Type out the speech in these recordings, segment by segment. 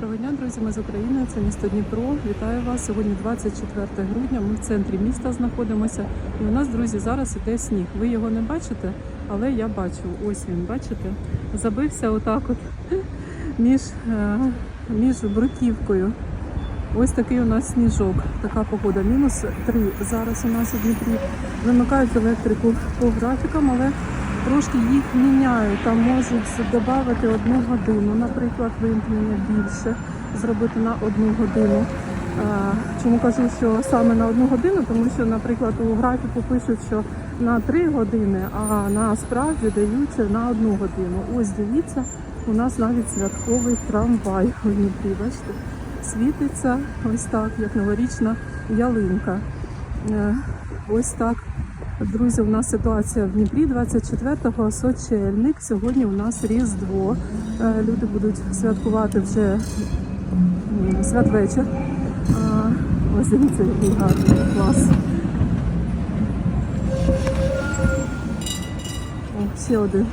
Доброго дня, друзі. Ми з України. Це місто Дніпро. Вітаю вас. Сьогодні 24 грудня. Ми в центрі міста знаходимося. І у нас, друзі, зараз іде сніг. Ви його не бачите, але я бачу. Ось він, бачите? Забився отак от між, е, між бруківкою. Ось такий у нас сніжок. Така погода. Мінус 3 зараз у нас у Дніпрі. Вимикають електрику по графікам, але трошки їх міняють. Там можуть додати одну годину, наприклад, вимкнення більше зробити на одну годину. Чому кажу, що саме на одну годину? Тому що, наприклад, у графіку пишуть, що на 3 години, а насправді дають на одну годину. Ось дивіться, у нас навіть святковий трамвай у Дніпрі. Бачите, світиться ось так, як новорічна ялинка. Е, Ось так. Друзі, у нас ситуація в Дніпрі 24-го сочельник. Сьогодні у нас Різдво. Е, Люди будуть святкувати вже святвечір. А, Ось дивіться, який гарний клас. О, ще один.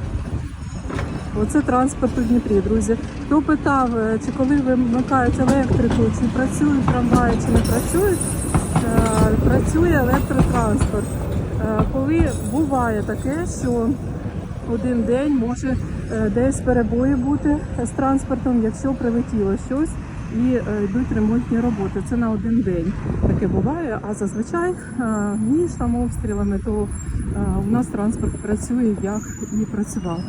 Оце транспорт у Дніпрі, друзі. Хто питав, е, чи коли вимикають електрику, чи працюють трамваї, чи не працюють, е, працює електротранспорт. Е, Коли буває таке, що один день може е, десь перебої бути з транспортом, якщо прилетіло щось і е, йдуть ремонтні роботи. Це на один день таке буває. А зазвичай між там обстрілами, то у нас транспорт працює як і працював.